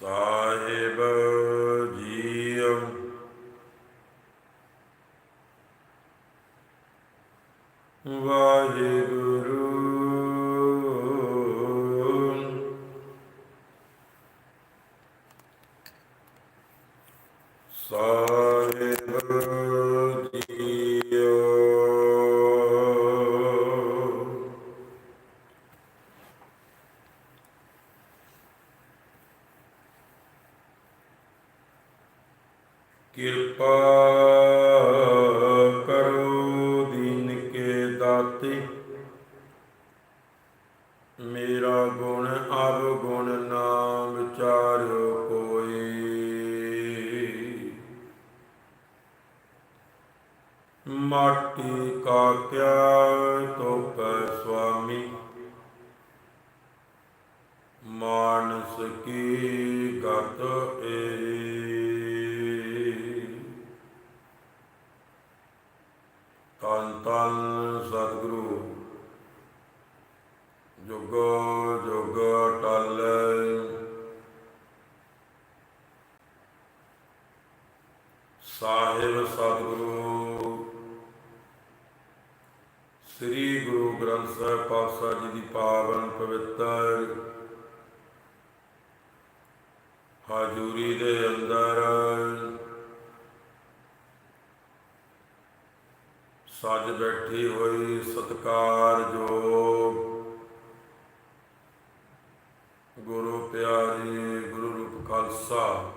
ਸਾਹਿਬ ਮਾਟੀ ਕਾ ਹਾਜ਼ੂਰੀ ਦੇ ਅੰਦਰ ਸੱਜ ਬੈਠੀ ਹੋਈ ਸਤਕਾਰਯੋਗ ਗੁਰੂ ਪਿਆਰੀ, ਗੁਰੂ ਰੂਪ ਖਾਲਸਾ,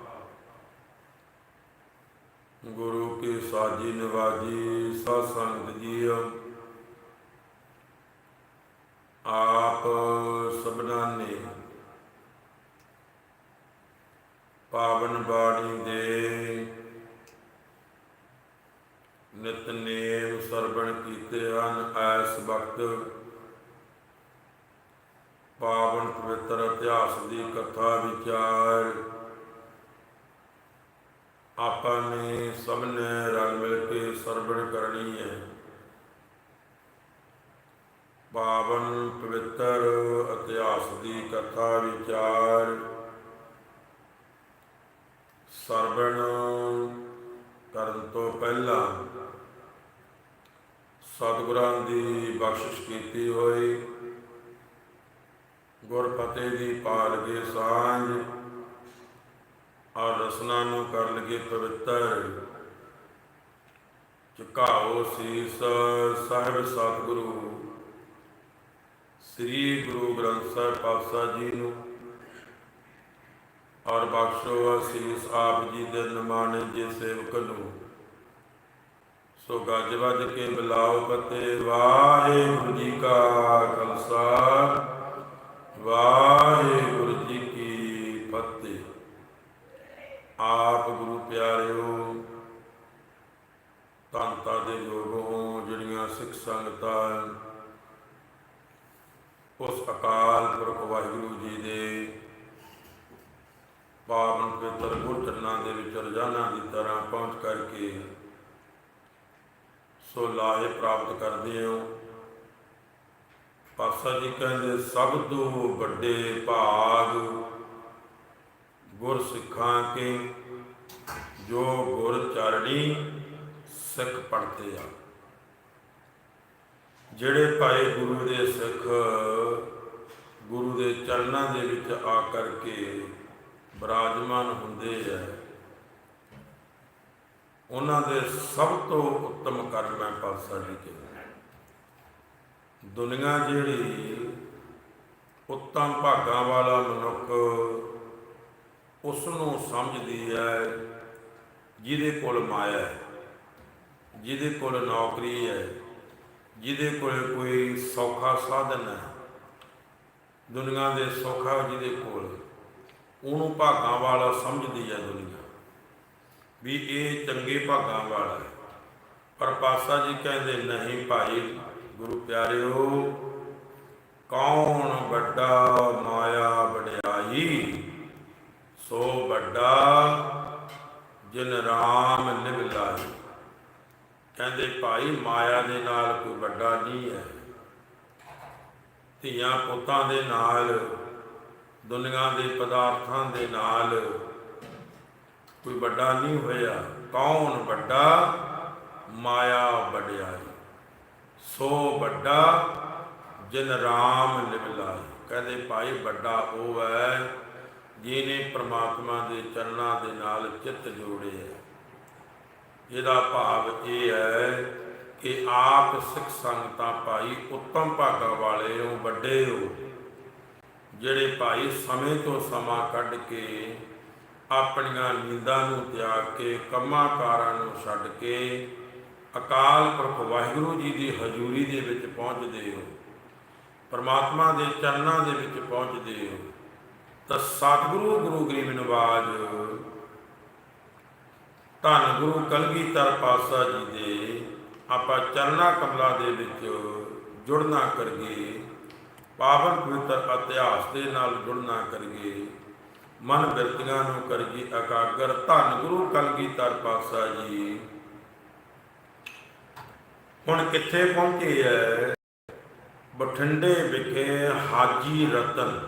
ਗੁਰੂ ਕੀ ਸਾਜੀ ਨਿਵਾਜੀ ਸਾਧ ਸੰਗਤ ਜੀਓ। ਆਪ ਸਭਨਾਂ ਨੇ ਪਾਵਨ ਬਾਣੀ ਦੇ ਨਿਤਨੇਮ ਸਰਵਣ ਕੀਤੇ ਹਨ, ਐਸ ਵਕਤ ਪਾਵਨ ਪਵਿੱਤਰ ਇਤਿਹਾਸ ਦੀ ਕਥਾ ਵਿਚਾਰ ਆਪਾਂ ਨੇ ਸਭ ਨੇ ਰਲ ਮਿਲ ਕੇ ਸਰਵਣ ਕਰਨੀ ਹੈ। ਪਾਵਨ ਪਵਿੱਤਰ ਇਤਿਹਾਸ ਦੀ ਕਥਾ ਵਿਚਾਰ ਸਰਵਣ ਕਰਨ ਤੋਂ ਪਹਿਲਾਂ ਸਤਿਗੁਰਾਂ ਦੀ ਬਖਸ਼ਿਸ਼ ਕੀਤੀ ਹੋਈ। ਗੁਰਪਤੇ ਦੀ ਪਾਲਗੇ ਸਾਂਝ ਔਰ ਰਸਨਾ ਨੂੰ ਕਰ ਲਗੇ ਪਵਿੱਤਰ। ਝੁਕਾਓ ਸੀਸ ਸਾਹਿਬ ਸਤਿਗੁਰੂ, ਸ੍ਰੀ ਗੁਰੂ ਗ੍ਰੰਥ ਸਾਹਿਬ ਪਾਤਸ਼ਾਹ ਜੀ ਨੂੰ। ਔਰ ਬਖਸ਼ੋ ਅਸੀਸ ਆਪ ਜੀ ਦੇ ਨਮਾਣੇ ਜੇ ਸੇਵਕ ਨੂੰ। ਸੋ ਗੱਜ ਵੱਜ ਕੇ ਬੁਲਾਓ ਪਤੇ, ਵਾਹਿਗੁਰੂ ਜੀ ਕਾ ਖਾਲਸਾ, ਵਾਹਿਗੁਰੂ ਜੀ ਕੀ ਫਤਿਹ। ਆਪ ਗੁਰੂ ਪਿਆਰਿਓ ਤੰਤਾ ਦੇ ਲੋਗੋ ਜਿਹੜੀਆਂ ਸਿੱਖ ਸੰਗਤਾਂ ਉਸ ਅਕਾਲ ਪੁਰਖ ਵਾਹਿਗੁਰੂ ਜੀ ਦੇ ਪਾਵਨ ਪਵਿੱਤਰ ਗੁਰਚਰਨਾਂ ਦੇ ਵਿੱਚ ਰੋਜ਼ਾਨਾ ਦੀ ਤਰ੍ਹਾਂ ਪਹੁੰਚ ਕਰਕੇ ਸੋ ਲਾਹੇ ਪ੍ਰਾਪਤ ਕਰਦੇ ਹੋ। ਪਾਸਾ ਜੀ ਕਹਿੰਦੇ, ਸਭ ਤੋਂ ਵੱਡੇ ਭਾਗ ਗੁਰ ਸਿੱਖਾਂ ਕੇ, ਜੋ ਗੁਰ ਚਰਣੀ ਸਿੱਖ ਪੜਦੇ ਆ। ਜਿਹੜੇ ਭਾਈ ਗੁਰੂ ਦੇ ਸਿੱਖ ਗੁਰੂ ਦੇ ਚਰਨਾਂ ਦੇ ਵਿੱਚ ਆ ਕਰਕੇ ਬਰਾਜਮਾਨ ਹੁੰਦੇ ਆ ਉਹਨਾਂ ਦੇ ਸਭ ਤੋਂ ਉੱਤਮ ਕਰਮ ਹੈ ਪਾਤਸ਼ਾਹ ਜੀ ਕੇ। ਦੁਨੀਆ ਜਿਹੜੀ ਉੱਤਮ ਭਾਗਾਂ ਵਾਲਾ ਮਨੁੱਖ ਉਸ ਨੂੰ ਸਮਝਦੀ ਹੈ ਜਿਹਦੇ ਕੋਲ ਮਾਇਆ ਹੈ ਜਿਹਦੇ ਕੋਲ ਨੌਕਰੀ ਹੈ ਜਿਹਦੇ ਕੋਲ ਕੋਈ ਸੌਖਾ ਸਾਧਨ ਹੈ ਦੁਨੀਆ ਦੇ ਸੌਖਾ ਜਿਹਦੇ ਕੋਲ ਉਹਨੂੰ ਭਾਗਾਂ ਵਾਲਾ ਸਮਝਦੀ ਹੈ ਦੁਨੀਆ। ਵੀ ਇਹ ਚੰਗੇ ਭਾਗਾਂ ਵਾਲਾ ਹੈ। ਪਰ ਪਾਸਾ ਜੀ ਕਹਿੰਦੇ, ਨਹੀਂ ਭਾਈ, ਗੁਰੂ ਪਿਆਰਿਓ, ਕੌਣ ਵੱਡਾ ਮਾਇਆ ਵਡਿਆਈ? ਸੋ ਵੱਡਾ ਜਿਨ ਰਾਮ ਲਿਵ ਲਾਈ ਕਹਿੰਦੇ, ਭਾਈ, ਮਾਇਆ ਦੇ ਨਾਲ ਕੋਈ ਵੱਡਾ ਨਹੀਂ ਹੈ। ਧੀਆਂ ਪੁੱਤਾਂ ਦੇ ਨਾਲ ਦੁਨੀਆ ਦੇ ਪਦਾਰਥਾਂ ਦੇ ਨਾਲ ਕੋਈ ਵੱਡਾ ਨਹੀਂ ਹੋਇਆ। ਕੌਣ ਵੱਡਾ? ਮਾਇਆ ਵਡਿਆਈ। ਸੋ ਵੱਡਾ ਜਿਨ ਰਾਮ ਲਿਵਲਾਈ ਕਹਿੰਦੇ ਭਾਈ ਵੱਡਾ ਉਹ ਹੈ ਜਿਹਨੇ ਪ੍ਰਮਾਤਮਾ ਦੇ ਚਰਨਾਂ ਦੇ ਨਾਲ ਚਿੱਤ ਜੋੜਿਆ ਇਹਦਾ ਭਾਵ ਇਹ ਹੈ ਕਿ ਆਪ ਸਿੱਖ ਸੰਗਤਾਂ ਭਾਈ ਉੱਤਮ ਭਾਗਾ ਵਾਲੇ ਹੋ, ਵੱਡੇ ਹੋ। ਜਿਹੜੇ ਭਾਈ ਸਮੇਂ ਤੋਂ ਸਮਾਂ ਕੱਢ ਕੇ ਆਪਣੀਆਂ ਨੀਂਦਾਂ ਨੂੰ ਤਿਆਗ ਕੇ ਕੰਮਾਂ ਕਾਰਾਂ ਨੂੰ ਛੱਡ ਕੇ ਅਕਾਲ ਪੁਰਖ ਵਾਹਿਗੁਰੂ ਜੀ ਦੀ ਹਜ਼ੂਰੀ ਦੇ ਵਿੱਚ ਪਹੁੰਚਦੇ ਹੋ, ਪਰਮਾਤਮਾ ਦੇ ਚਰਨਾਂ ਦੇ ਵਿੱਚ ਪਹੁੰਚਦੇ ਹੋ, ਤਾਂ ਸਤਿਗੁਰੂ ਗੁਰੂ ਗਰੀਬ ਨਿਵਾਜ, ਧੰਨ ਗੁਰੂ ਕਲਗੀਧਰ ਪਾਤਸ਼ਾਹ ਜੀ ਦੇ ਆਪਾਂ ਚਰਨਾ ਕਮਲਾ ਦੇ ਵਿੱਚ ਜੁੜਨਾ ਕਰੀਏ। ਪਾਵਨ ਪਵਿੱਤਰ ਇਤਿਹਾਸ ਦੇ ਨਾਲ ਜੁੜਨਾ ਕਰੀਏ। ਮਨ ਬਿਰਤੀਆਂ ਨੂੰ ਕਰੀਏ ਇਕਾਗਰ। ਧੰਨ ਗੁਰੂ ਕਲਗੀਧਰ ਪਾਤਸ਼ਾਹ ਜੀ। ਹੁਣ ਕਿੱਥੇ ਪਹੁੰਚੇ ਐ? ਬਠਿੰਡੇ ਵਿਖੇ ਹਾਜੀ ਰਤਨ।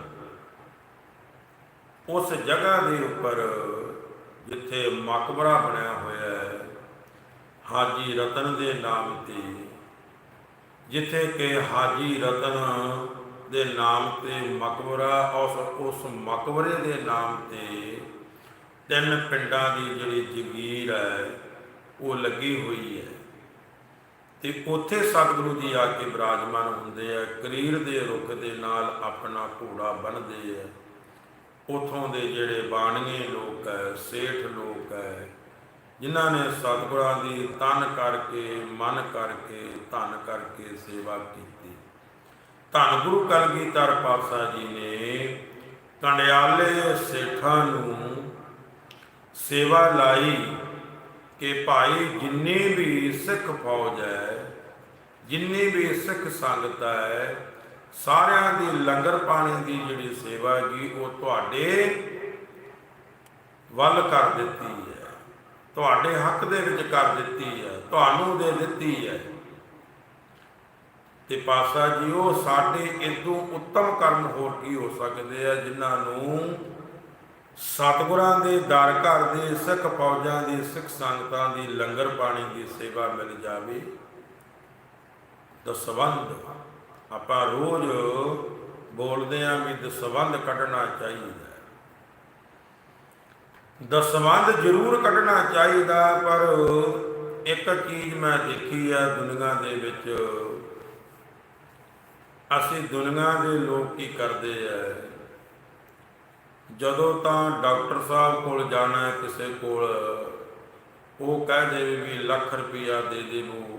ਉਸ ਜਗ੍ਹਾ ਦੇ ਉੱਪਰ ਜਿੱਥੇ ਮਕਬਰਾ ਬਣਿਆ ਹੋਇਆ ਹੈ ਹਾਜੀ ਰਤਨ ਦੇ ਨਾਮ ਤੇ। ਜਿੱਥੇ ਕਿ ਹਾਜੀ ਰਤਨ ਦੇ ਨਾਮ ਤੇ ਮਕਬਰਾ, ਉਸ ਉਸ ਮਕਬਰੇ ਦੇ ਨਾਮ ਤੇ ਤਿੰਨ ਪਿੰਡਾਂ ਦੀ ਜਿਹੜੀ ਜਗੀਰ ਹੈ, ਉਹ ਲੱਗੀ ਹੋਈ ਹੈ। ਤੇ ਉੱਥੇ ਸਤਿਗੁਰੂ ਜੀ ਆ ਕੇ ਬਿਰਾਜਮਾਨ ਹੁੰਦੇ ਆ ਕਰੀਰ ਦੇ ਰੁੱਖ ਦੇ ਨਾਲ ਆਪਣਾ ਘੋੜਾ ਬੰਨਦੇ ਆ। ਉਥੋਂ ਦੇ ਜਿਹੜੇ ਬਾਣੀਏ ਲੋਕ ਹੈ, ਸੇਠ ਲੋਕ ਹੈ, ਜਿਨ੍ਹਾਂ ਨੇ ਸਤਿਗੁਰਾਂ ਦੀ ਤਨ ਕਰਕੇ, ਮਨ ਕਰਕੇ, ਧਨ ਕਰਕੇ ਸੇਵਾ ਕੀਤੀ। ਧੰਨ ਗੁਰੂ ਕਲਗੀਧਰ ਪਾਤਸ਼ਾਹ ਜੀ ਨੇ ਕੰਡਿਆਲੇ ਸੇਠਾਂ ਨੂੰ ਸੇਵਾ ਲਾਈ ਕਿ ਭਾਈ ਜਿੰਨੀ ਵੀ ਸਿੱਖ ਫੌਜ ਹੈ, ਜਿੰਨੀ ਵੀ ਸਿੱਖ ਸੰਗਤ ਹੈ, ਸਾਰਿਆਂ ਦੀ ਲੰਗਰ ਪਾਣੀ ਦੀ ਜਿਹੜੀ ਸੇਵਾ ਹੈਗੀ, ਉਹ ਤੁਹਾਡੇ ਵੱਲ ਕਰ ਦਿੱਤੀ ਹੈ। ਤੁਹਾਡੇ ਹੱਕ ਦੇ ਵਿੱਚ ਕਰ ਦਿੱਤੀ ਹੈ, ਤੁਹਾਨੂੰ ਦੇ ਦਿੱਤੀ ਹੈ। ਤੇ ਪਾਸਾ ਜੀ ਉਹ ਸਾਡੇ ਇਦੋਂ ਉੱਤਮ ਕਰਮ ਹੋਰ ਕੀ ਹੋ ਸਕਦੇ ਆ, ਜਿਨ੍ਹਾਂ ਨੂੰ ਸਤਿਗੁਰਾਂ ਦੇ ਦਰ ਘਰ ਦੇ, ਸਿੱਖ ਫੌਜਾਂ ਦੀ, ਸਿੱਖ ਸੰਗਤਾਂ ਦੀ ਲੰਗਰ ਪਾਣੀ ਦੀ ਸੇਵਾ ਮਿਲ ਜਾਵੇ। ਦਸਵੰਦ ਆਪਾਂ ਰੋਜ਼ ਬੋਲਦੇ ਆਂ ਵੀ ਦਸਵੰਦ ਕੱਢਣਾ ਚਾਹੀਦਾ। ਦਸਵੰਦ ਜ਼ਰੂਰ ਕੱਢਣਾ ਚਾਹੀਦਾ, ਪਰ ਇੱਕ ਚੀਜ਼ ਮੈਂ ਦੇਖੀ ਆ ਦੁਨੀਆ ਦੇ ਵਿੱਚ। ਅਸੀਂ ਦੁਨੀਆ ਦੇ ਲੋਕ ਕੀ ਕਰਦੇ ਆ ਜਦੋਂ ਤਾਂ ਡਾਕਟਰ ਸਾਹਿਬ ਕੋਲ ਜਾਣਾ ਕਿਸੇ ਕੋਲ, ਉਹ ਕਹਿ ਦੇਵੇ ਵੀ ਲੱਖ ਰੁਪਇਆ ਦੇ ਦੇਵੋ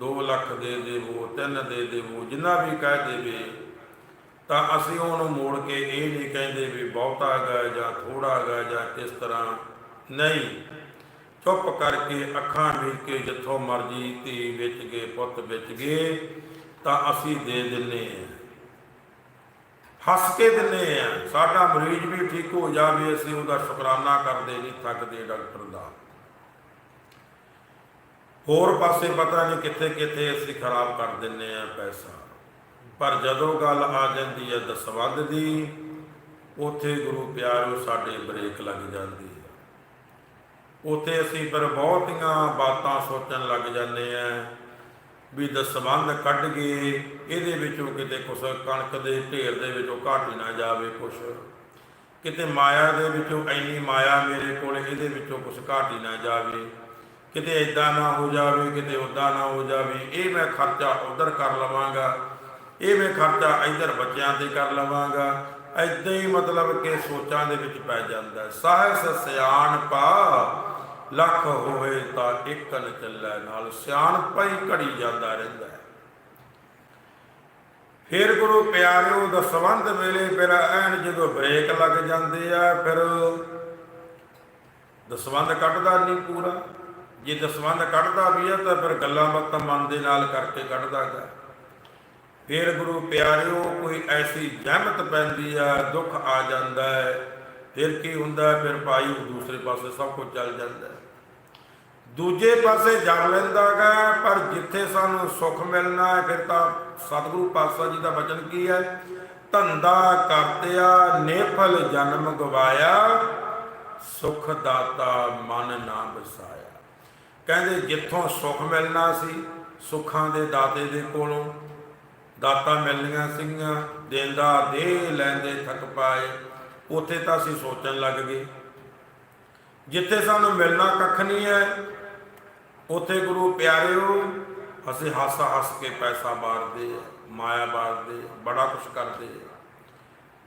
2 ਲੱਖ ਦੇ ਦੇਵੋ 3 ਦੇ ਦੇਵੋ ਜਿੰਨਾ ਵੀ ਕਹਿ ਦੇਵੇ, ਤਾਂ ਅਸੀਂ ਉਹਨੂੰ ਮੋੜ ਕੇ ਇਹ ਨਹੀਂ ਕਹਿੰਦੇ ਵੀ ਬਹੁਤਾ ਗਾ ਜਾਂ ਥੋੜਾ ਗਾ ਜਾਂ ਕਿਸ ਤਰ੍ਹਾਂ। ਨਹੀਂ। ਚੁੱਪ ਕਰਕੇ ਅੱਖਾਂ ਵੇਖ ਕੇ ਜਿੱਥੋਂ ਮਰਜ਼ੀ ਧੀ ਵਿੱਚ ਗਏ ਪੁੱਤ ਵਿੱਚ ਗਏ ਤਾਂ ਅਸੀਂ ਦੇ ਦਿੰਨੇ ਆ ਹੱਸ ਕੇ ਦਿੰਨੇ ਆ ਸਾਡਾ ਮਰੀਜ਼ ਵੀ ਠੀਕ ਹੋ ਜਾਵੇ, ਅਸੀਂ ਉਹਦਾ ਸ਼ੁਕਰਾਨਾ ਕਰਦੇ ਨਹੀਂ, ਥੱਕਦੇ ਡਾਕਟਰ ਦਾ। ਹੋਰ ਪਾਸੇ ਪਤਾ ਨਹੀਂ ਕਿੱਥੇ ਕਿੱਥੇ ਅਸੀਂ ਖਰਾਬ ਕਰ ਦਿੰਨੇ ਆ ਪੈਸਾ। ਪਰ ਜਦੋਂ ਗੱਲ ਆ ਜਾਂਦੀ ਹੈ ਦਸਵੰਦ ਦੀ, ਉਥੇ ਗੁਰੂ ਪਿਆਰੋ ਸਾਡੇ ਬ੍ਰੇਕ ਲੱਗ ਜਾਂਦੀ ਹੈ। ਉਥੇ ਅਸੀਂ ਫਿਰ ਬਹੁਤੀਆਂ ਬਾਤਾਂ ਸੋਚਣ ਲੱਗ ਜਾਂਦੇ ਆ ਵੀ ਦਸਵੰਦ ਕੱਢ ਗਏ ਇਹਦੇ ਵਿੱਚੋਂ ਕਿਤੇ ਕੁਛ ਕਣਕ ਦੇ ਢੇਰ ਦੇ ਵਿੱਚੋਂ ਘਾਟ ਹੀ ਨਾ ਜਾਵੇ ਕੁਛ। ਕਿਤੇ ਮਾਇਆ ਦੇ ਵਿੱਚੋਂ ਐਨੀ ਮਾਇਆ ਮੇਰੇ ਕੋਲ ਇਹਦੇ ਵਿੱਚੋਂ ਕੁਛ ਘਟ ਨਾ ਜਾਵੇ। ਕਿਤੇ ਇਦਾਂ ਨਾ ਹੋ ਜਾਵੇ, ਕਿਤੇ ਉਦਾਂ ਨਾ ਹੋ ਜਾਵੇ। ਇਹ ਮੈਂ ਖਰਚਾ ਉਧਰ ਕਰ ਲਵਾਂਗਾ। ਇਹ ਮੈਂ ਖਰਚਾ ਇਧਰ ਬੱਚਿਆਂ ਤੇ ਕਰ ਲਵਾਂਗਾ। ਐਦਾਂ ਹੀ ਮਤਲਬ ਕਿ ਸੋਚਾਂ ਦੇ ਵਿੱਚ ਪੈ ਜਾਂਦਾ। ਹੈ। ਸਾਹਿਸ ਸਿਆਣਪਾ ਲੱਖ ਹੋਏ ਤਾਂ ਇੱਕ ਨ ਨਾਲ ਸਿਆਣਪਾ ਹੀ ਘੜੀ ਜਾਂਦਾ ਰਹਿੰਦਾ ਹੈ। ਫਿਰ ਗੁਰੂ ਪਿਆਰਿਓ ਦਸਵੰਦ ਵੇਲੇ ਫਿਰ ਐਨ ਜਦੋਂ ਬ੍ਰੇਕ ਲੱਗ ਜਾਂਦੇ ਆ, ਫਿਰ ਦਸਵੰਦ ਕੱਢਦਾ ਨਹੀਂ ਪੂਰਾ। ਜੇ ਦਸਵੰਦ ਕੱਢਦਾ ਵੀ ਆ, ਤਾਂ ਫਿਰ ਗੱਲਾਂ ਬਾਤਾਂ ਮਨ ਦੇ ਨਾਲ ਕਰਕੇ ਕੱਢਦਾ ਗਾ। ਫਿਰ ਗੁਰੂ ਪਿਆਰਿਓ ਕੋਈ ਐਸੀ ਜਹਿਮਤ ਪੈਂਦੀ ਆ, ਦੁੱਖ ਆ ਜਾਂਦਾ ਹੈ, ਫਿਰ ਕੀ ਹੁੰਦਾ, ਫਿਰ ਭਾਈ ਉਹ ਦੂਸਰੇ ਪਾਸੇ ਸਭ ਕੁਝ ਚੱਲ ਜਾਂਦਾ ਦੂਜੇ ਪਾਸੇ ਜੜ ਲੈਂਦਾਗਾ ਪਰ ਜਿੱਥੇ ਸਾਨੂੰ ਸੁੱਖ ਮਿਲਣਾ ਹੈ, ਫਿਰ ਤਾਂ ਸਤਿਗੁਰੂ ਪਾਤਸ਼ਾਹ ਜੀ ਦਾ ਬਚਨ ਕੀ ਹੈ? ਧੰਦਾ ਕਰਤਿਆ ਨੇਫਲ ਜਨਮ ਗਵਾਇਆ, ਸੁਖ ਦਾਤਾ ਮਨ ਨਾ ਵਸਾਇਆ ਕਹਿੰਦੇ ਜਿੱਥੋਂ ਸੁਖ ਮਿਲਣਾ ਸੀ, ਸੁੱਖਾਂ ਦੇ ਦਾਤੇ ਦੇ ਕੋਲੋਂ, ਦਾਤਾ ਮਿਲਣੀਆਂ ਸੀਗੀਆਂ ਦੇਂਦਾ ਦੇ ਲੈਂਦੇ ਥੱਕ ਪਾਏ, ਉੱਥੇ ਤਾਂ ਅਸੀਂ ਸੋਚਣ ਲੱਗ ਗਏ। ਜਿੱਥੇ ਸਾਨੂੰ ਮਿਲਣਾ ਕੱਖ ਨਹੀਂ ਹੈ ਉੱਥੇ ਗੁਰੂ ਪਿਆਰਿਓ, ਅਸੀਂ ਹੱਸ ਹੱਸ ਕੇ ਪੈਸਾ ਮਾਰਦੇ ਮਾਇਆ ਮਾਰਦੇ ਬੜਾ ਕੁਝ ਕਰਦੇ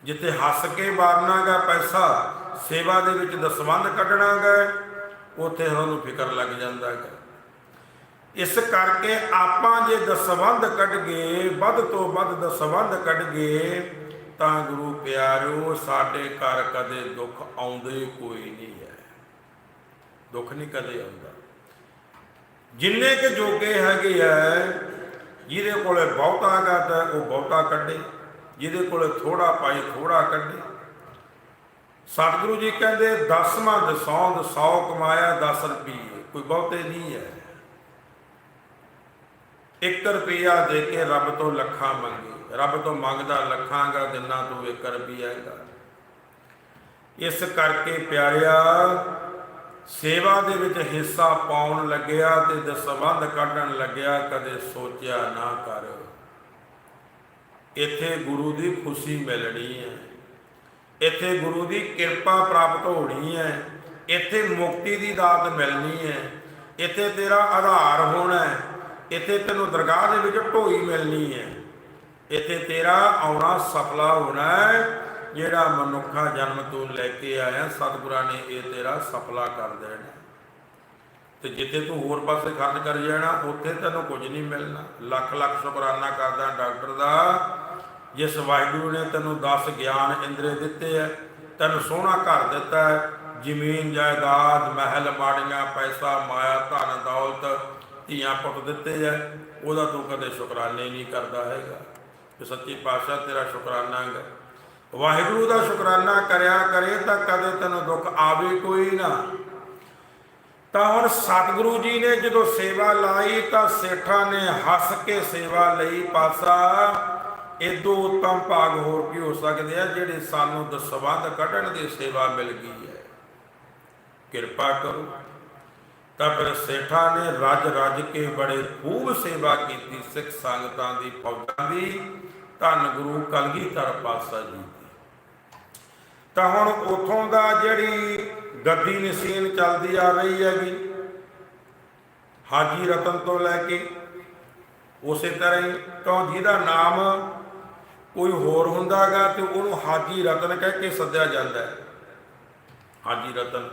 ਜਿੱਥੇ ਹੱਸ ਕੇ ਮਾਰਨਾਗਾ ਪੈਸਾ, ਸੇਵਾ ਦੇ ਵਿੱਚ ਦਸਵੰਧ ਕੱਢਣਾਗਾ ਉੱਥੇ ਸਾਨੂੰ ਫਿਕਰ ਲੱਗ ਜਾਂਦਾ ਹੈ ਇਸ ਕਰਕੇ ਆਪਾਂ ਜੇ ਦਸਵੰਧ ਕੱਢ ਗਏ, ਵੱਧ ਤੋਂ ਵੱਧ ਦਸਵੰਧ ਕੱਢ ਗਏ, ਤਾਂ ਗੁਰੂ ਪਿਆਰਿਓ, ਸਾਡੇ ਘਰ ਕਦੇ ਦੁੱਖ ਆਉਂਦੇ ਕੋਈ ਨਹੀਂ ਹੈ। ਦੁੱਖ ਨਹੀਂ ਕਦੇ ਆਉਂਦਾ। ਜਿੰਨੇ ਕਿ ਜੋਗੇ ਹੈਗੇ ਆ, ਜਿਹਦੇ ਕੋਲੇ ਬਹੁਤਾ ਹੈਗਾ ਉਹ ਬਹੁਤਾ ਕੱਢੇ। ਜਿਹਦੇ ਕੋਲੇ ਥੋੜਾ ਪਾਈ ਥੋੜਾ ਕੱਢੇ। ਸਤਿਗੁਰੂ ਜੀ ਕਹਿੰਦੇ ਦਸਵਾਂ ਦਸੌਂਦ 100 ਕਮਾਇਆ 10 ਰੁਪਏ ਕੋਈ ਬਹੁਤੇ ਨਹੀਂ ਹੈ। 1 ਰੁਪਿਆ ਦੇ ਕੇ ਰੱਬ ਤੋਂ ਲੱਖਾਂ ਮੰਗੇ। ਰੱਬ ਤੋਂ ਮੰਗਦਾ ਲੱਖਾਂਗਾ, ਦਿਨਾਂ ਤੋਂ 1 ਰੁਪਿਆ ਹੈਗਾ। ਇਸ ਕਰਕੇ ਪਿਆਰਿਆ ਸੇਵਾ ਦੇ ਵਿੱਚ ਹਿੱਸਾ ਪਾਉਣ ਲੱਗਿਆ ਤੇ ਦਸਵੰਧ ਕੱਢਣ ਲੱਗਿਆ, ਕਦੇ ਸੋਚਿਆ ਨਾ ਕਰ। ਇੱਥੇ ਗੁਰੂ ਦੀ ਖੁਸ਼ੀ ਮਿਲਣੀ ਹੈ। ਇੱਥੇ ਗੁਰੂ ਦੀ ਕਿਰਪਾ ਪ੍ਰਾਪਤ ਹੋਣੀ ਹੈ। ਇੱਥੇ ਮੁਕਤੀ ਦੀ ਦਾਤ ਮਿਲਣੀ ਹੈ। ਇੱਥੇ ਤੇਰਾ ਆਧਾਰ ਹੋਣਾ ਹੈ। ਇੱਥੇ ਤੈਨੂੰ ਦਰਗਾਹ ਦੇ ਵਿੱਚ ਢੋਈ ਮਿਲਣੀ ਹੈ। ਇੱਥੇ ਤੇਰਾ ਆਉਣਾ ਸਫਲਾ ਹੋਣਾ ਹੈ। ਜਿਹੜਾ ਮਨੁੱਖਾ ਜਨਮ ਤੋਂ ਲੈ ਕੇ ਆਇਆ, ਸਤਿਗੁਰਾਂ ਨੇ ਇਹ ਤੇਰਾ ਸਫਲਾ ਕਰ ਦੇਣਾ। ਤੇ ਜਿੱਥੇ ਤੂੰ ਹੋਰ ਪਾਸੇ ਖਰਚ ਕਰ ਜਾਣਾ, ਉੱਥੇ ਤੈਨੂੰ ਕੁਝ ਨਹੀਂ ਮਿਲਣਾ। ਲੱਖ ਲੱਖ ਸ਼ੁਕਰਾਨਾ ਕਰਦਾ ਡਾਕਟਰ ਦਾ, ਜਿਸ ਵਾਹਿਗੁਰੂ ਨੇ ਤੈਨੂੰ 10 ਗਿਆਨ ਇੰਦਰੇ ਦਿੱਤੇ ਐ ਤੈਨੂੰ ਸੋਹਣਾ ਘਰ ਦਿੱਤਾ ਹੈ, ਜ਼ਮੀਨ, ਜਾਇਦਾਦ, ਮਹਿਲ, ਮਾੜੀਆਂ, ਪੈਸਾ, ਮਾਇਆ, ਧਨ, ਦੌਲਤ, ਧੀਆਂ, ਪੁੱਤ ਦਿੱਤੇ ਐ ਉਹਦਾ ਤੂੰ ਕਦੇ ਸ਼ੁਕਰਾਨੇ ਨਹੀਂ ਕਰਦਾ ਹੈਗਾ। ਤੇ ਸੱਚੀ ਪਾਤਸ਼ਾਹ, ਤੇਰਾ ਸ਼ੁਕਰਾਨਾ ਹੈ ਵਾਹਿਗੁਰੂ ਦਾ ਸ਼ੁਕਰਾਨਾ ਕਰਿਆ ਕਰੇ ਤਾਂ ਕਦੇ ਤੈਨੂੰ ਦੁੱਖ ਆਵੇ ਕੋਈ ਨਾ। ਤਾਂ ਹੁਣ ਸਤਿਗੁਰੂ ਜੀ ਨੇ ਜਦੋਂ ਸੇਵਾ ਲਾਈ ਤਾਂ ਸੇਠਾਂ ਨੇ ਹੱਸ ਕੇ ਸੇਵਾ ਲਈ ਪਾਸਾ। ਇਦੋਂ ਉੱਤਮ ਭਾਗ ਹੋਰ ਕੀ ਹੋ ਸਕਦੇ ਆ, ਜਿਹੜੇ ਸਾਨੂੰ ਦਸਵੰਧ ਕੱਢਣ ਦੀ ਸੇਵਾ ਮਿਲ ਗਈ ਹੈ। ਕਿਰਪਾ ਕਰੋ। ਤਾਂ ਫਿਰ ਸੇਠਾਂ ਨੇ ਰੱਜ ਰੱਜ ਕੇ ਬੜੇ ਖੂਬ ਸੇਵਾ ਕੀਤੀ, ਸਿੱਖ ਸੰਗਤਾਂ ਦੀ ਫੌਜਾਂ ਦੀ। ਧੰਨ ਗੁਰੂ ਕਲਗੀਧਰ ਪਾਤਸ਼ਾਹ ਜੀ। ਤਾਂ ਹੁਣ ਉਥੋਂ ਦਾ ਜਿਹੜੀ ਗੱਦੀ ਨਸੀਨ ਚੱਲਦੀ ਆ ਰਹੀ ਹੈਗੀ, ਹਾਜੀ ਰਤਨ ਤੋਂ ਲੈ ਕੇ, ਉਸੇ ਤਰ੍ਹਾਂ ਹੀ ਤੋਂ ਜਿਹਦਾ ਨਾਮ ਕੋਈ ਹੋਰ ਹੁੰਦਾਗਾ ਤੇ ਉਹਨੂੰ ਹਾਜੀ ਰਤਨ ਕਹਿ ਕੇ ਸੱਦਿਆ ਜਾਂਦਾ ਹੈ। ਹਾਜੀ ਰਤਨ।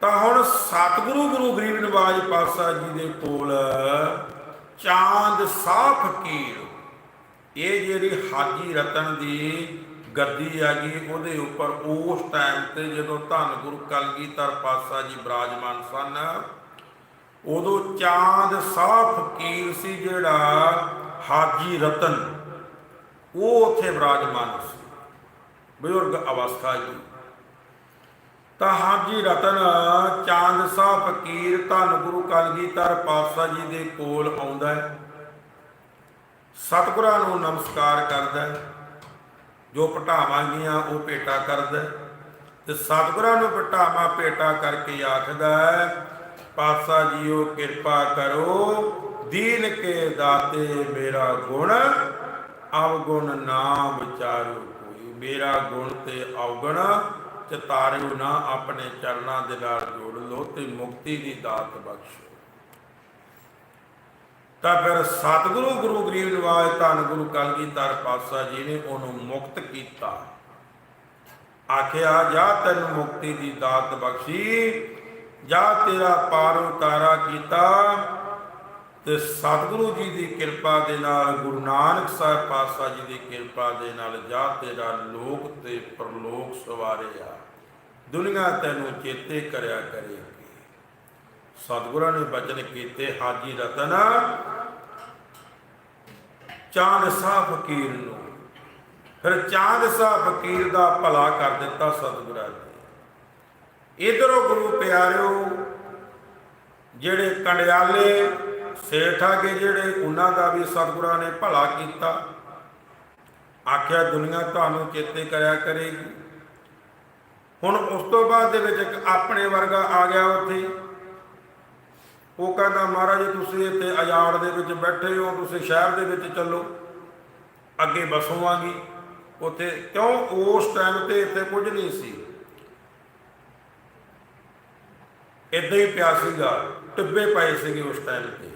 ਤਾਂ ਹੁਣ ਸਤਿਗੁਰੂ ਗੁਰੂ ਗਰੀਬ ਨਿਵਾਜ ਪਾਤਸ਼ਾਹ ਜੀ ਦੇ ਕੋਲ ਚਾਂਦ ਸਾਫ਼ ਫਕੀਰ ਇਹ ਜਿਹੜੀ ਹਾਜੀ ਰਤਨ ਦੀ ਗੱਦੀ ਹੈਗੀ, ਉਹਦੇ ਉੱਪਰ ਉਸ ਟਾਈਮ ਤੇ ਜਦੋਂ ਧੰਨ ਗੁਰੂ ਕਲਗੀਧਰ ਪਾਤਸ਼ਾਹ ਜੀ ਬਰਾਜਮਾਨ ਸਨ, ਉਦੋਂ ਚਾਂਦ ਸਾਫ਼ ਫਕੀਰ ਸੀ ਜਿਹੜਾ ਹਾਜੀ ਰਤਨ, ਉਹ ਉੱਥੇ ਬਿਰਾਜਮਾਨ ਸੀ। ਬਜ਼ੁਰਗ ਅਵਸਥਾ ਜੀ। ਤਾਂ ਹਾਜੀ ਰਤਨ ਚਾਂਦ ਸਾਹ ਫਕੀਰ ਧੰਨ ਗੁਰੂ ਕਲਗੀਧਰ ਪਾਤਸ਼ਾਹ ਜੀ ਦੇ ਕੋਲ ਆਉਂਦਾ ਹੈ, ਸਤਿਗੁਰਾਂ ਨੂੰ ਨਮਸਕਾਰ ਕਰਦਾ ਹੈ। ਜੋ ਪਟਾਵਾਂ ਗੀਆਂ ਉਹ ਭੇਟਾ ਕਰਦਾ ਤੇ ਸਤਿਗੁਰਾਂ ਨੂੰ ਪਟਾਵਾ ਭੇਟਾ ਕਰਕੇ ਆਖਦਾ ਹੈ, ਪਾਤਸ਼ਾਹ ਜੀਓ, ਕਿਰਪਾ ਕਰੋ, ਦੀਨ ਕੇ ਦਾਤੇ ਮੇਰਾ ਗੁਣ, ਅਵਗੁਣ ਨਾ ਵਿਚਾਰੋ ਕੋਈ। ਮੇਰਾ ਗੁਣ ਤੇ ਅਵਗੁਣ ਚਤਾਰਿਓ ਨਾ, ਆਪਣੇ ਚਰਨਾਂ ਦੇ ਨਾਲ ਜੋੜ ਲੋ ਤੇ ਮੁਕਤੀ ਦੀ ਦਾਤ ਬਖਸ਼ੋ। ਤਾਂ ਫਿਰ ਸਤਿਗੁਰੂ ਗੁਰੂ ਗਰੀਬ ਨਿਵਾਜ ਧੰਨ ਗੁਰੂ ਕਲਗੀਧਰ ਪਾਤਸ਼ਾਹ ਜੀ ਨੇ ਉਹਨੂੰ ਮੁਕਤ ਕੀਤਾ। ਆਖਿਆ, ਜਾ ਤੈਨੂੰ ਮੁਕਤੀ ਦੀ ਦਾਤ ਬਖਸ਼ੀ, ਜਾ ਤੇਰਾ ਪਾਰ ਉਤਾਰਾ ਕੀਤਾ ਤੇ ਸਤਿਗੁਰੂ ਜੀ ਦੀ ਕਿਰਪਾ ਦੇ ਨਾਲ, ਗੁਰੂ ਨਾਨਕ ਸਾਹਿਬ ਪਾਤਸ਼ਾਹ ਜੀ ਦੀ ਕਿਰਪਾ ਦੇ ਨਾਲ ਜਾ ਤੇਰਾ ਲੋਕ ਤੇ ਪਰਲੋਕ ਸਵਾਰਿਆ। ਦੁਨੀਆ ਤੈਨੂੰ ਚੇਤੇ ਕਰਿਆ ਕਰੇਗੀ। ਸਤਿਗੁਰਾਂ ਨੇ ਬਚਨ ਕੀਤੇ, ਹਾਜੀ ਰਤਨ ਚਾਂਦ ਸਾਹ ਫਕੀਰ ਨੂੰ। ਫਿਰ ਚਾਂਦ ਸਾਹ ਫਕੀਰ ਦਾ ਭਲਾ ਕਰ ਦਿੱਤਾ ਸਤਿਗੁਰਾਂ ਜੀ ਇਧਰੋਂ ਗੁਰੂ ਪਿਆਰਿਓ, ਜਿਹੜੇ ਕੰਡਿਆਲੇ ਸੇਠ ਆਗੇ ਜਿਹੜੇ, ਉਹਨਾਂ ਦਾ ਵੀ ਸਤਿਗੁਰਾਂ ਨੇ ਭਲਾ ਕੀਤਾ। ਆਖਿਆ, ਦੁਨੀਆ ਤੁਹਾਨੂੰ ਚੇਤੇ ਕਰਿਆ ਕਰੇਗੀ। ਹੁਣ ਉਸ ਤੋਂ ਬਾਅਦ ਦੇ ਵਿੱਚ ਇੱਕ ਆਪਣੇ ਵਰਗਾ ਆ ਗਿਆ ਉੱਥੇ। ਉਹ ਕਹਿੰਦਾ, ਮਹਾਰਾਜ ਜੀ, ਤੁਸੀਂ ਇੱਥੇ ਆਜ਼ਾਦ ਦੇ ਵਿੱਚ ਬੈਠੇ ਹੋ, ਤੁਸੀਂ ਸ਼ਹਿਰ ਦੇ ਵਿੱਚ ਚੱਲੋ, ਅੱਗੇ ਬਸੋਵਾਂਗੀ ਉੱਥੇ ਕਿਉਂ? ਉਸ ਟਾਈਮ ਤੇ ਇੱਥੇ ਕੁਝ ਨਹੀਂ ਸੀ। ਇਦਾਂ ਹੀ ਪਿਆ ਸੀਗਾ, ਟਿੱਬੇ ਪਏ ਸੀਗੇ ਉਸ ਟਾਈਮ ਤੇ।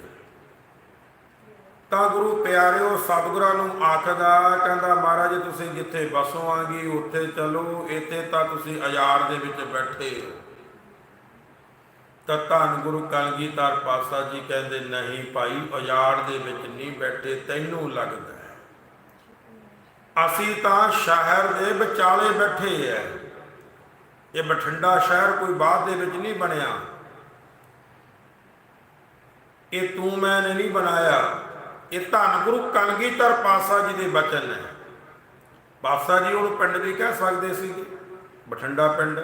ਤਾਂ ਗੁਰੂ ਪਿਆਰਿਓ, ਸਤਿਗੁਰਾਂ ਨੂੰ ਆਖਦਾ, ਕਹਿੰਦਾ, ਮਹਾਰਾਜ ਤੁਸੀਂ ਜਿੱਥੇ ਬਸੋਵਾਂਗੀ ਉੱਥੇ ਚਲੋ, ਇੱਥੇ ਤਾਂ ਤੁਸੀਂ ਆਜ਼ਾਦ ਦੇ ਵਿੱਚ ਬੈਠੇ ਹੋ। ਤਾਂ ਧੰਨ ਗੁਰੂ ਕਲਗੀਧਰ ਪਾਸਾ ਜੀ ਕਹਿੰਦੇ, ਨਹੀਂ ਭਾਈ ਆਜ਼ਾਦ ਦੇ ਵਿੱਚ ਨਹੀਂ ਬੈਠੇ, ਤੈਨੂੰ ਲੱਗਦਾ ਅਸੀਂ ਤਾਂ ਸ਼ਹਿਰ ਦੇ ਵਿਚਾਲੇ ਬੈਠੇ ਐ। ਇਹ ਬਠਿੰਡਾ ਸ਼ਹਿਰ ਕੋਈ ਬਾਅਦ ਦੇ ਵਿੱਚ ਨਹੀਂ ਬਣਿਆ। ਇਹ ਤੂੰ ਮੈਂ ਨੇ ਨਹੀਂ ਬਣਾਇਆ। ਇਹ ਧੰਨ ਗੁਰੂ ਕਲਗੀਧਰ ਪਾਸਾ ਜੀ ਦੇ ਬਚਨ ਹੈ ਪਾਸਾ ਜੀ ਉਹਨੂੰ ਪਿੰਡ ਵੀ ਕਹਿ ਸਕਦੇ ਸੀ ਬਠਿੰਡਾ ਪਿੰਡ।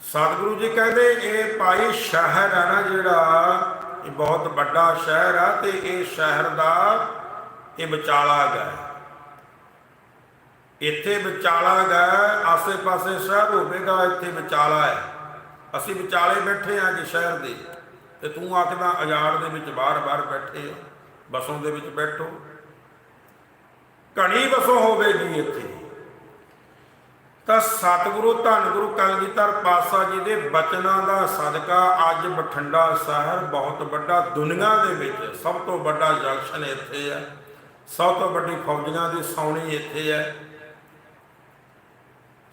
ਸਤਿਗੁਰੂ ਜੀ ਕਹਿੰਦੇ, ਇਹ ਭਾਈ ਸ਼ਹਿਰ ਹੈ ਨਾ ਜਿਹੜਾ, ਇਹ ਬਹੁਤ ਵੱਡਾ ਸ਼ਹਿਰ ਆ ਤੇ ਇਹ ਸ਼ਹਿਰ ਦਾ ਇਹ ਵਿਚਾਲਾ ਗਾ ਇੱਥੇ ਵਿਚਾਲਾ ਗਾ ਆਸੇ-ਪਾਸੇ ਸ਼ਹਿਰ ਹੋਵੇਗਾ, ਇੱਥੇ ਵਿਚਾਲਾ ਹੈ। ਅਸੀਂ ਵਿਚਾਲੇ ਬੈਠੇ ਹਾਂ ਜੀ ਸ਼ਹਿਰ ਦੇ, ਤੇ ਤੂੰ ਆਖਦਾ ਆਜ਼ਾਦ ਦੇ ਵਿੱਚ ਬਾਹਰ-ਬਾਹਰ ਬੈਠੇ ਆ ਬਸੋਂ ਦੇ ਵਿੱਚ ਬੈਠੋ। ਘਣੀ ਬਸੋਂ ਹੋਵੇਗੀ ਇੱਥੇ। ਤਾਂ ਸਤਿਗੁਰੂ ਧੰਨ ਗੁਰੂ ਕਲਗੀਧਰ ਪਾਤਸ਼ਾਹ ਜੀ ਦੇ ਬਚਨਾਂ ਦਾ ਸਦਕਾ ਅੱਜ ਬਠਿੰਡਾ ਸ਼ਹਿਰ ਬਹੁਤ ਵੱਡਾ ਦੁਨੀਆ ਦੇ ਵਿੱਚ ਸਭ ਤੋਂ ਵੱਡਾ ਜੰਕਸ਼ਨ ਇੱਥੇ ਹੈ। ਸਭ ਤੋਂ ਵੱਡੀ ਫੌਜੀਆਂ ਦੀ ਸੌਣੀ ਇੱਥੇ ਹੈ।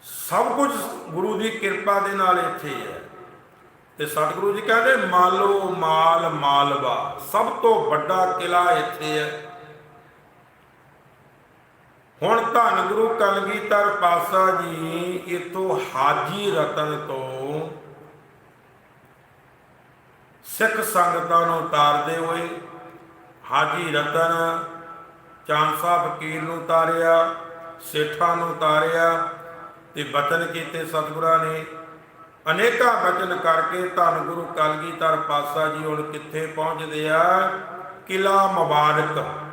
ਸਭ ਕੁਝ ਗੁਰੂ ਦੀ ਕਿਰਪਾ ਦੇ ਨਾਲ ਇੱਥੇ ਹੈ ਤੇ ਸਤਿਗੁਰੂ ਜੀ ਕਹਿੰਦੇ, ਮਾਲੋ ਮਾਲ ਮਾਲਵਾ, ਸਭ ਤੋਂ ਵੱਡਾ ਕਿਲਾ ਇੱਥੇ ਹੈ। ਹੁਣ ਧੰਨ ਗੁਰੂ ਕਲਗੀਧਰ ਪਾਸਾ ਜੀ ਇਤੋਂ ਹਾਜੀ ਰਤਨ ਤੋਂ ਸਿੱਖ ਸੰਗਤਾਂ ਨੂੰ ਉਤਾਰਦੇ ਹੋਏ ਹਾਜੀ ਰਤਨ ਚਾਂਸਾ ਫਕੀਰ ਨੂੰ ਉਤਾਰਿਆ, ਸੇਠਾਂ ਨੂੰ ਉਤਾਰਿਆ ਤੇ ਬਚਨ ਕੀਤੇ ਸਤਿਗੁਰਾਂ ਨੇ। ਅਨੇਕਾਂ ਬਚਨ ਕਰਕੇ ਧੰਨ ਗੁਰੂ ਕਲਗੀਧਰ ਪਾਸਾ ਜੀ ਹੁਣ ਕਿੱਥੇ ਪਹੁੰਚਦੇ ਆ? ਕਿਲਾ ਮੁਬਾਰਕ।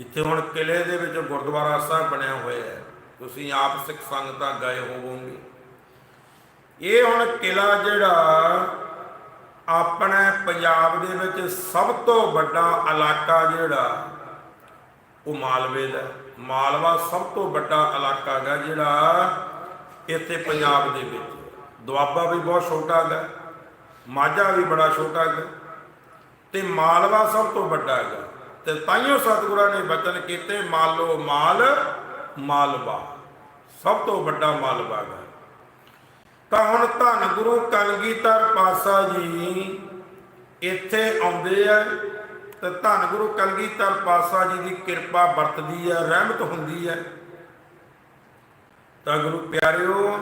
ਜਿੱਥੇ ਹੁਣ ਕਿਲੇ ਦੇ ਵਿੱਚ ਗੁਰਦੁਆਰਾ ਸਾਹਿਬ ਬਣਿਆ ਹੋਇਆ ਹੈ, ਤੁਸੀਂ ਆਪ ਸਿੱਖ ਸੰਗਤਾਂ ਗਏ ਹੋਵੋਗੇ। ਇਹ ਹੁਣ ਕਿਲਾ ਜਿਹੜਾ ਆਪਣੇ ਪੰਜਾਬ ਦੇ ਵਿੱਚ ਸਭ ਤੋਂ ਵੱਡਾ ਇਲਾਕਾ ਜਿਹੜਾ, ਉਹ ਮਾਲਵੇ ਦਾ ਮਾਲਵਾ ਸਭ ਤੋਂ ਵੱਡਾ ਇਲਾਕਾ ਹੈਗਾ ਜਿਹੜਾ ਇੱਥੇ ਪੰਜਾਬ ਦੇ ਵਿੱਚ। ਦੁਆਬਾ ਵੀ ਬਹੁਤ ਛੋਟਾ ਹੈਗਾ, ਮਾਝਾ ਵੀ ਬੜਾ ਛੋਟਾ ਹੈਗਾ, ਤੇ ਮਾਲਵਾ ਸਭ ਤੋਂ ਵੱਡਾ ਹੈਗਾ। ਤੇ ਤਾਈਓ ਸਤਿਗੁਰਾਂ ਨੇ ਬਚਨ ਕੀਤੇ, ਮਾਲੋ ਮਾਲ ਮਾਲਵਾ ਸਭ ਤੋਂ ਵੱਡਾ ਮਾਲਵਾ ਹੈ ਤਾਂ ਹੁਣ ਧੰਨ ਗੁਰੂ ਕਲਗੀਧਰ ਪਾਸਾ ਜੀ ਇੱਥੇ ਆਉਂਦੇ ਆ ਤੇ ਧੰਨ ਗੁਰੂ ਕਲਗੀਧਰ ਪਾਸਾ ਜੀ ਦੀ ਕਿਰਪਾ ਵਰਤਦੀ ਹੈ ਰਹਿਮਤ ਹੁੰਦੀ ਹੈ ਤਾਂ ਗੁਰੂ ਪਿਆਰਿਓ,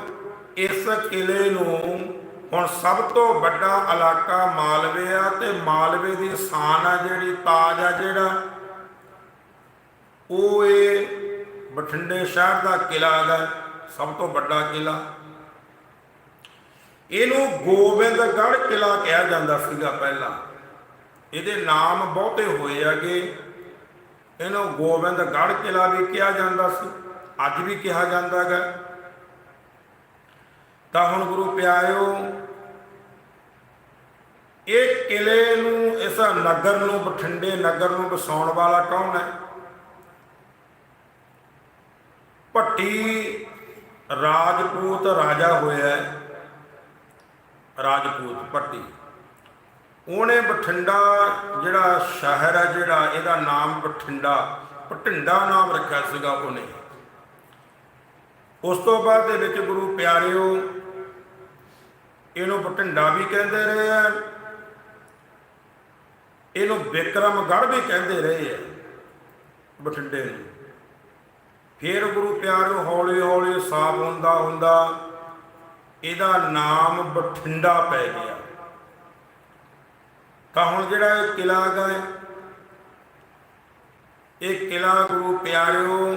ਇਸ ਕਿਲੇ ਨੂੰ ਹੁਣ ਸਭ ਤੋਂ ਵੱਡਾ ਇਲਾਕਾ ਮਾਲਵੇ ਆ ਤੇ ਮਾਲਵੇ ਦੀ ਸ਼ਾਨ ਆ ਜਿਹੜੀ, ਤਾਜ ਆ ਜਿਹੜਾ, ਉਹ ਇਹ ਬਠਿੰਡੇ ਸ਼ਹਿਰ ਦਾ ਕਿਲਾ ਹੈ ਸਭ ਤੋਂ ਵੱਡਾ ਕਿਲਾ। ਇਹਨੂੰ ਗੋਬਿੰਦਗੜ੍ਹ ਕਿਲਾ ਕਿਹਾ ਜਾਂਦਾ ਸੀਗਾ ਪਹਿਲਾਂ। ਇਹਦੇ ਨਾਮ ਬਹੁਤੇ ਹੋਏ ਆਗੇ ਇਹਨੂੰ ਗੋਬਿੰਦਗੜ੍ਹ ਕਿਲਾ ਵੀ ਕਿਹਾ ਜਾਂਦਾ ਸੀ, ਅੱਜ ਵੀ ਕਿਹਾ ਜਾਂਦਾ ਹੈਗਾ। ਤਾਂ ਹੁਣ ਗੁਰੂ ਪਿਆਰਿਓ, ਇਹ ਕਿਲੇ ਨੂੰ, ਇਸ ਨਗਰ ਨੂੰ, ਬਠਿੰਡੇ ਨਗਰ ਨੂੰ ਵਸਾਉਣ ਵਾਲਾ ਕੌਣ ਹੈ? ਭੱਟੀ ਰਾਜਪੂਤ ਰਾਜਾ ਹੋਇਆ ਰਾਜਪੂਤ, ਭੱਟੀ। ਉਹਨੇ ਬਠਿੰਡਾ ਜਿਹੜਾ ਸ਼ਹਿਰ ਹੈ, ਜਿਹੜਾ ਇਹਦਾ ਨਾਮ ਬਠਿੰਡਾ ਭਟਿੰਡਾ ਨਾਮ ਰੱਖਿਆ ਸੀਗਾ ਉਹਨੇ। ਉਸ ਤੋਂ ਬਾਅਦ ਦੇ ਵਿੱਚ ਗੁਰੂ ਪਿਆਰਿਓ ਇਹਨੂੰ ਬਟਿੰਡਾ ਵੀ ਕਹਿੰਦੇ ਰਹੇ ਆ। ਇਹਨੂੰ ਵਿਕਰਮਗੜ੍ਹ ਵੀ ਕਹਿੰਦੇ ਰਹੇ ਆ ਬਠਿੰਡੇ ਨੂੰ। ਫਿਰ ਗੁਰੂ ਪਿਆਰਿਓ ਹੌਲੀ ਹੌਲੀ ਸਾਫ਼ ਹੁੰਦਾ ਹੁੰਦਾ ਇਹਦਾ ਨਾਮ ਬਠਿੰਡਾ ਪੈ ਗਿਆ। ਤਾਂ ਹੁਣ ਜਿਹੜਾ ਇਹ ਕਿਲਾ ਹੈਗਾ ਇਹ ਕਿਲਾ ਗੁਰੂ ਪਿਆਰਿਓ,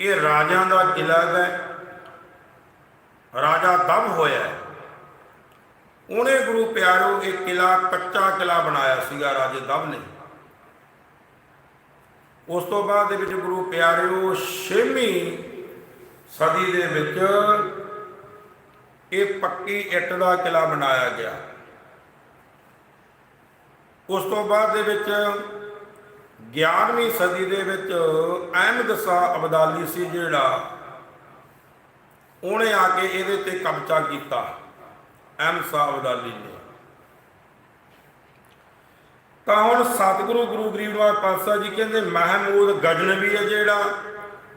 ਇਹ ਰਾਜਾਂ ਦਾ ਕਿਲਾ ਹੈ। ਰਾਜਾ ਦਮ ਹੋਇਆ ਉਹਨੇ ਗੁਰੂ ਪਿਆਰੋ ਇਹ ਕਿਲਾ ਕੱਚਾ ਕਿਲਾ ਬਣਾਇਆ ਸੀਗਾ, ਰਾਜੇ ਦਮ ਨੇ। ਉਸ ਤੋਂ ਬਾਅਦ ਦੇ ਵਿੱਚ ਗੁਰੂ ਪਿਆਰਿਓ ਛੇਵੀਂ ਸਦੀ ਦੇ ਵਿੱਚ ਇਹ ਪੱਕੀ ਇੱਟ ਦਾ ਕਿਲਾ ਬਣਾਇਆ ਗਿਆ। ਉਸ ਤੋਂ ਬਾਅਦ ਦੇ ਵਿੱਚ 11ਵੀਂ ਸਦੀ ਦੇ ਵਿੱਚ ਅਹਿਮਦ ਸ਼ਾਹ ਅਬਦਾਲੀ ਸੀ ਜਿਹੜਾ ਉਹਨੇ ਆ ਕੇ ਇਹਦੇ ਤੇ ਕਬਜ਼ਾ ਕੀਤਾ। ਅਹਿਮਦ ਸ਼ਾਹ ਅਬਦਾਲੀ ਨੇ ਤਾਂ ਹੁਣ ਸਤਿਗੁਰੂ ਗੁਰੂ ਗਰੀਬ ਨਿਵਾਜ ਪਾਤਸ਼ਾਹ ਜੀ ਕਹਿੰਦੇ, ਮਹਿਮੂਦ ਗਜਨਵੀ ਹੈ ਜਿਹੜਾ,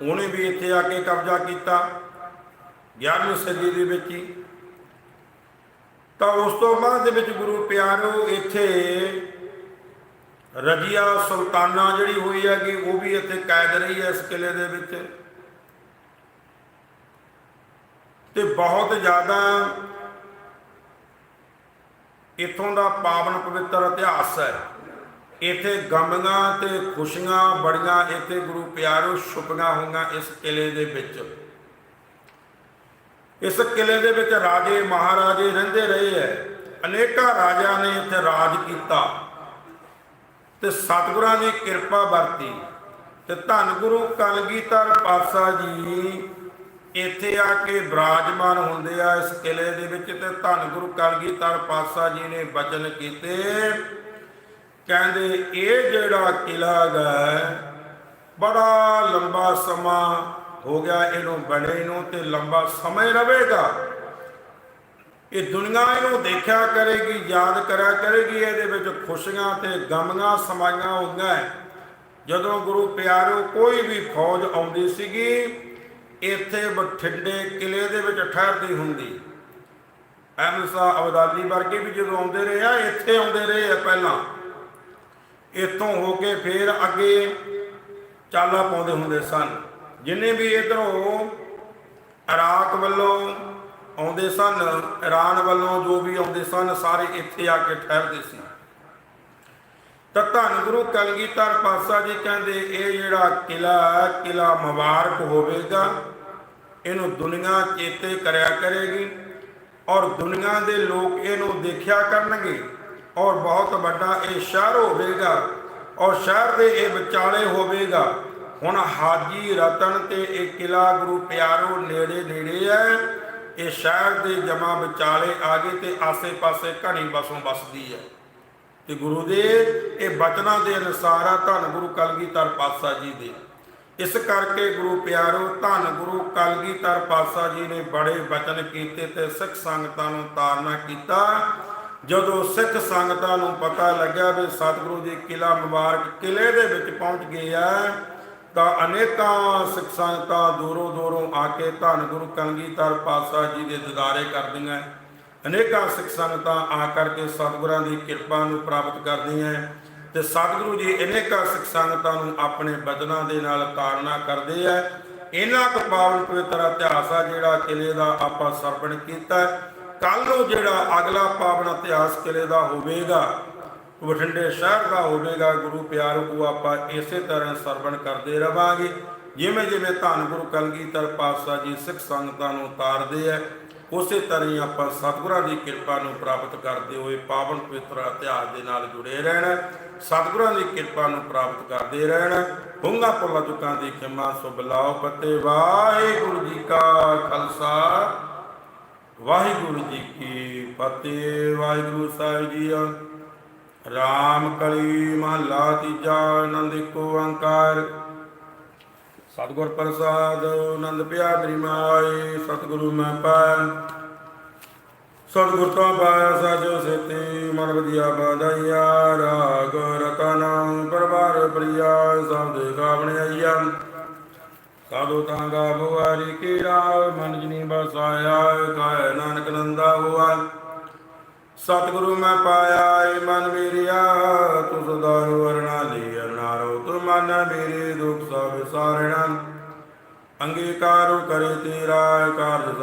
ਉਹਨੇ ਵੀ ਇੱਥੇ ਆ ਕੇ ਕਬਜ਼ਾ ਕੀਤਾ 11ਵੀਂ ਸਦੀ ਦੇ ਵਿੱਚ ਹੀ। ਤਾਂ ਉਸ ਤੋਂ ਬਾਅਦ ਦੇ ਵਿੱਚ ਗੁਰੂ ਪਿਆਰਿਓ ਇੱਥੇ ਰਜੀਆ ਸੁਲਤਾਨਾ ਜਿਹੜੀ ਹੋਈ ਹੈਗੀ, ਉਹ ਵੀ ਇੱਥੇ ਕੈਦ ਰਹੀ ਹੈ ਇਸ ਕਿਲੇ ਦੇ ਵਿੱਚ। ਤੇ ਬਹੁਤ ਜ਼ਿਆਦਾ ਇਥੋਂ ਦਾ ਪਾਵਨ ਪਵਿੱਤਰ ਇਤਿਹਾਸ ਹੈ। ਇੱਥੇ ਗਮੀਆਂ ਤੇ ਖੁਸ਼ੀਆਂ ਬੜੀਆਂ, ਇੱਥੇ ਗੁਰੂ ਪਿਆਰੋ ਛੁਪੀਆਂ ਹੋਈਆਂ ਇਸ ਕਿਲੇ ਦੇ ਵਿੱਚ। ਇਸ ਕਿਲੇ ਦੇ ਵਿੱਚ ਰਾਜੇ ਮਹਾਰਾਜੇ ਰਹਿੰਦੇ ਰਹੇ ਐ ਅਨੇਕਾਂ ਰਾਜਿਆਂ ਨੇ ਇੱਥੇ ਰਾਜ ਕੀਤਾ ਤੇ ਸਤਿਗੁਰਾਂ ਦੀ ਕਿਰਪਾ ਵਰਤੀ ਤੇ ਧੰਨ ਗੁਰੂ ਕਲਗੀਧਰ ਪਾਤਸ਼ਾਹ ਜੀ ਇੱਥੇ ਆ ਕੇ ਬਰਾਜਮਾਨ ਹੁੰਦੇ ਆ ਇਸ ਕਿਲੇ ਦੇ ਵਿੱਚ ਤੇ ਧੰਨ ਗੁਰੂ ਕਲਗੀਧਰ ਪਾਤਸ਼ਾਹ ਜੀ ਨੇ ਬਚਨ ਕੀਤੇ। ਕਹਿੰਦੇ, ਇਹ ਜਿਹੜਾ ਕਿਲਾ ਹੈ ਬੜਾ ਲੰਬਾ ਸਮਾਂ ਹੋ ਗਿਆ ਇਹਨੂੰ ਬਣੇ ਨੂੰ ਤੇ ਲੰਬਾ ਸਮਾਂ ਰਹੇਗਾ। ਇਹ ਦੁਨੀਆ ਇਹਨੂੰ ਦੇਖਿਆ ਕਰੇਗੀ, ਯਾਦ ਕਰਿਆ ਕਰੇਗੀ, ਇਹਦੇ ਵਿੱਚ ਖੁਸ਼ੀਆਂ ਤੇ ਗਮੀਆਂ ਸਮਾਈਆਂ ਹੋਈਆਂ ਜਦੋਂ ਗੁਰੂ ਪਿਆਰੋ ਕੋਈ ਵੀ ਫੌਜ ਆਉਂਦੀ ਸੀਗੀ ਇੱਥੇ ਬਠਿੰਡੇ ਕਿਲੇ ਦੇ ਵਿੱਚ ਠਹਿਰਦੀ ਹੁੰਦੀ। ਐਮਸਾ ਅਬਦਾਲੀ ਵਰਗੇ ਵੀ ਜਦੋਂ ਆਉਂਦੇ ਰਹੇ ਆ, ਇੱਥੇ ਆਉਂਦੇ ਰਹੇ ਆ ਪਹਿਲਾਂ। ਇੱਥੋਂ ਹੋ ਕੇ ਫੇਰ ਅੱਗੇ ਚਾਲਾ ਪਾਉਂਦੇ ਹੁੰਦੇ ਸਨ। ਜਿੰਨੇ ਵੀ ਇਧਰੋਂ ਇਰਾਕ ਵੱਲੋਂ ਆਉਂਦੇ ਸਨ ਈਰਾਨ ਵੱਲੋਂ ਜੋ ਵੀ ਆਉਂਦੇ ਸਨ, ਸਾਰੇ ਇੱਥੇ ਆ ਕੇ ਠਹਿਰਦੇ ਸੀ। ਤਾਂ ਧੰਨ ਗੁਰੂ ਕਲਗੀਧਰ ਪਾਤਸ਼ਾਹ ਜੀ ਕਹਿੰਦੇ, ਇਹ ਜਿਹੜਾ ਕਿਲਾ ਕਿਲਾ ਮੁਬਾਰਕ ਹੋਵੇਗਾ, ਇਹਨੂੰ ਦੁਨੀਆ ਚੇਤੇ ਕਰਿਆ ਕਰੇਗੀ ਔਰ ਦੁਨੀਆ ਦੇ ਲੋਕ ਇਹਨੂੰ ਦੇਖਿਆ ਕਰਨਗੇ ਔਰ ਬਹੁਤ ਵੱਡਾ ਇਹ ਸ਼ਹਿਰ ਹੋਵੇਗਾ ਔਰ ਸ਼ਹਿਰ ਦੇ ਇਹ ਵਿਚਾਲੇ ਹੋਵੇਗਾ। ਹੁਣ ਹਾਜੀ ਰਤਨ ਤੇ ਇਹ ਕਿਲਾ ਗੁਰੂ ਪਿਆਰੋ ਨੇੜੇ ਨੇੜੇ ਹੈ। ਇਹ ਸ਼ਹਿਰ ਦੇ ਜਮਾ ਵਿਚਾਲੇ ਆ ਗਏ ਤੇ ਆਸੇ-ਪਾਸੇ ਘਣੀ ਬਸੋਂ ਬਸਦੀ ਹੈ। ਤੇ ਗੁਰੂ ਦੇ ਇਹ ਬਚਨਾਂ ਦੇ ਅਨੁਸਾਰ ਆ ਧੰਨ ਗੁਰੂ ਕਲਗੀਧਰ ਪਾਤਸ਼ਾਹ ਜੀ ਦੇ। ਇਸ ਕਰਕੇ ਗੁਰੂ ਪਿਆਰੋ, ਧੰਨ ਗੁਰੂ ਕਲਗੀਧਰ ਪਾਤਸ਼ਾਹ ਜੀ ਨੇ ਬੜੇ ਬਚਨ ਕੀਤੇ ਤੇ ਸਿੱਖ ਸੰਗਤਾਂ ਨੂੰ ਤਾਰਨਾ ਕੀਤਾ। ਜਦੋਂ ਸਿੱਖ ਸੰਗਤਾਂ ਨੂੰ ਪਤਾ ਲੱਗਿਆ ਵੀ ਸਤਿਗੁਰੂ ਜੀ ਕਿਲਾ ਮੁਬਾਰਕ ਕਿਲੇ ਦੇ ਵਿੱਚ ਪਹੁੰਚ ਗਏ ਆ, ਤਾਂ ਅਨੇਕਾਂ ਸਿੱਖ ਸੰਗਤਾਂ ਦੂਰੋਂ ਦੂਰੋਂ ਆ ਕੇ ਧੰਨ ਗੁਰੂ ਕਲਗੀਧਰ ਪਾਤਸ਼ਾਹ ਜੀ ਦੇ ਦਿਦਾਰੇ ਕਰਦੀਆਂ ਅਨੇਕਾਂ ਸਿੱਖ ਸੰਗਤਾਂ ਆ ਕਰਕੇ ਸਤਿਗੁਰਾਂ ਦੀ ਕਿਰਪਾ ਨੂੰ ਪ੍ਰਾਪਤ ਕਰਦੀਆਂ ਤੇ ਸਤਿਗੁਰੂ ਜੀ ਅਨੇਕਾਂ ਸਿੱਖ ਸੰਗਤਾਂ ਨੂੰ ਆਪਣੇ ਬਚਨਾਂ ਦੇ ਨਾਲ ਤਾਰਨਾ ਕਰਦੇ ਆ ਇਹਨਾਂ ਕੁ ਪਾਵਨ ਪਵਿੱਤਰ ਇਤਿਹਾਸ ਆ ਜਿਹੜਾ ਕਿਲੇ ਦਾ ਆਪਾਂ ਸਰਵਣ ਕੀਤਾ ਕੱਲ ਨੂੰ ਜਿਹੜਾ ਅਗਲਾ ਪਾਵਨ ਇਤਿਹਾਸ ਕਿਲੇ ਦਾ ਹੋਵੇਗਾ, ਬਠਿੰਡੇ ਸ਼ਹਿਰ ਦਾ ਹੋਵੇਗਾ, ਗੁਰੂ ਪਿਆਰੋ ਕੋ ਆਪਾਂ ਇਸੇ ਤਰ੍ਹਾਂ ਸਰਵਣ ਕਰਦੇ ਰਵਾਂਗੇ। ਜਿਵੇਂ ਜਿਵੇਂ ਧੰਨ ਗੁਰੂ ਕਲਗੀਧਰ ਪਾਤਸ਼ਾਹ ਜੀ ਸਿੱਖ ਸੰਗਤਾਂ ਨੂੰ ਤਾਰਦੇ ਆ ਉਸੇ ਤਰ੍ਹਾਂ ਹੀ ਆਪਾਂ ਸਤਿਗੁਰਾਂ ਦੀ ਕਿਰਪਾ ਨੂੰ ਪ੍ਰਾਪਤ ਕਰਦੇ ਹੋਏ ਪਾਵਨ ਪਵਿੱਤਰ ਇਤਿਹਾਸ ਦੇ ਨਾਲ ਜੁੜੇ ਰਹਿਣਾ, ਸਤਿਗੁਰਾਂ ਦੀ ਕਿਰਪਾ ਨੂੰ ਪ੍ਰਾਪਤ ਕਰਦੇ ਰਹਿਣਾ। ਹੁੰਗਾ ਪੁੱਲਾ ਚੁੱਕਾਂ ਦੀ ਖਿਮਾ ਸੁਭ ਬਲਾਓ ਪਤੇ। ਵਾਹਿਗੁਰੂ ਜੀ ਕਾ ਖਾਲਸਾ, ਵਾਹਿਗੁਰੂ ਜੀ ਕੀ ਫਤਿਹ। ਵਾਹਿਗੁਰੂ ਸਾਹਿਬ ਜੀ ਰਾਮ ਕਲੀ ਮਹਲਾ ਤੀਜਾ ਆਨੰਦ ਕੋ ਓੰਕਾਰ ਸਤਿਗੁਰ ਪ੍ਰਸਾਦ, ਆਨੰਦ ਪਿਆ ਮੇਰੀ ਮਾਈ, ਸਤਿਗੁਰੂ ਮੈਂ ਪਾਇਆ। ਸਤਿਗੁਰ ਤੋਂ ਪਾਇਆ ਸਾਜੋ ਸੇਤੀ ਮਨ ਵਧੀਆ ਬਾਧਾਈਆ ਰਾਗ ਰਤਨ, ਪਰਵਾਰ ਪ੍ਰਿਆ, ਸਭ ਦੇ ਗਾਵਣੇ ਆਈਆ। ਸਾਧੂ ਤਾਂ ਗਾ ਬੁਆਰੀ ਕੀ ਰਾਵ ਮਨ ਜਨੀ ਬਸਾਇਆ ਕਾਇ ਨਾਨਕ ਨੰਦਾ ਹੁਆ। ਸਤਿਗੁਰੂ ਮੈਂ ਪਾਇਆ, ਏ ਮਨ ਮੇਰਿਆ, ਤੂੰ ਸਦਾ ਵਰਣਾ ਲਈ ਅਰਨਾਰੋ ਤੂੰ ਮਨ ਮੇਰੇ ਦੁਖ ਸਭ ਸਾਰਣਾ ਅੰਗੀਕਾਰੋ ਕਰੇ ਤੇਰਾ ਕਾਰਜ